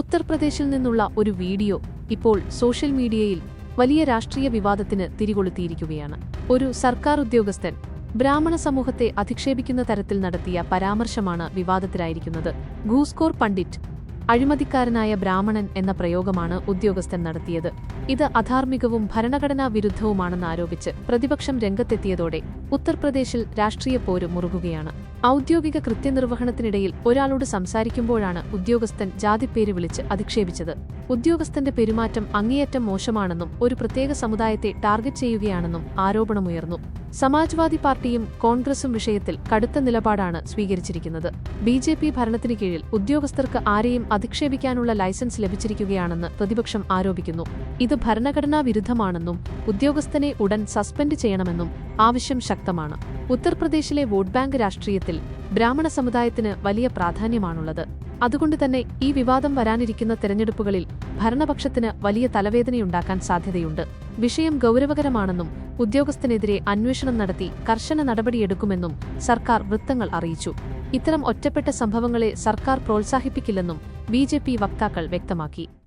ഉത്തർപ്രദേശിൽ നിന്നുള്ള ഒരു വീഡിയോ ഇപ്പോൾ സോഷ്യൽ മീഡിയയിൽ വലിയ രാഷ്ട്രീയ വിവാദത്തിന് തിരികൊളുത്തിയിരിക്കുകയാണ്. ഒരു സർക്കാർ ഉദ്യോഗസ്ഥൻ ബ്രാഹ്മണ സമൂഹത്തെ അധിക്ഷേപിക്കുന്ന തരത്തിൽ നടത്തിയ പരാമർശമാണ് വിവാദത്തിലായിരിക്കുന്നത്. ഗൂസ്കോർ പണ്ഡിറ്റ് അഴിമതിക്കാരനായ ബ്രാഹ്മണൻ എന്ന പ്രയോഗമാണ് ഉദ്യോഗസ്ഥൻ നടത്തിയത്. ഇത് അധാർമികവും ഭരണഘടനാ വിരുദ്ധവുമാണെന്ന് ആരോപിച്ച് പ്രതിപക്ഷം രംഗത്തെത്തിയതോടെ ഉത്തർപ്രദേശിൽ രാഷ്ട്രീയ പോര് മുറുകുകയാണ്. ഔദ്യോഗിക കൃത്യനിർവഹണത്തിനിടയിൽ ഒരാളോട് സംസാരിക്കുമ്പോഴാണ് ഉദ്യോഗസ്ഥൻ ജാതിപ്പേര് വിളിച്ച് അധിക്ഷേപിച്ചത്. ഉദ്യോഗസ്ഥന്റെ പെരുമാറ്റം അങ്ങേയറ്റം മോശമാണെന്നും ഒരു പ്രത്യേക സമുദായത്തെ ടാർഗറ്റ് ചെയ്യുകയാണെന്നും ആരോപണമുയർന്നു. സമാജ്വാദി പാർട്ടിയും കോൺഗ്രസും വിഷയത്തിൽ കടുത്ത നിലപാടാണ് സ്വീകരിച്ചിരിക്കുന്നത്. ബി ജെ പി ഭരണത്തിന് കീഴിൽ ഉദ്യോഗസ്ഥർക്ക് ആരെയും അധിക്ഷേപിക്കാനുള്ള ലൈസൻസ് ലഭിച്ചിരിക്കുകയാണെന്ന് പ്രതിപക്ഷം ആരോപിക്കുന്നു. ഇത് ഭരണഘടനാ വിരുദ്ധമാണെന്നും ഉദ്യോഗസ്ഥനെ ഉടൻ സസ്പെൻഡ് ചെയ്യണമെന്നും ആവശ്യം ശക്തമാണ്. ഉത്തർപ്രദേശിലെ വോട്ട് ബാങ്ക് രാഷ്ട്രീയത്തിൽ ബ്രാഹ്മണ സമുദായത്തിന് വലിയ പ്രാധാന്യമാണുള്ളത്. അതുകൊണ്ട് തന്നെ ഈ വിവാദം വരാനിരിക്കുന്ന തെരഞ്ഞെടുപ്പുകളിൽ ഭരണപക്ഷത്തിന് വലിയ തലവേദനയുണ്ടാക്കാൻ സാധ്യതയുണ്ട്. വിഷയം ഗൗരവകരമാണെന്നും ഉദ്യോഗസ്ഥനെതിരെ അന്വേഷണം നടത്തി കർശന നടപടിയെടുക്കുമെന്നും സർക്കാർ വൃത്തങ്ങൾ അറിയിച്ചു. ഇത്തരം ഒറ്റപ്പെട്ട സംഭവങ്ങളെ സർക്കാർ പ്രോത്സാഹിപ്പിക്കില്ലെന്നും ബി വക്താക്കൾ വ്യക്തമാക്കി.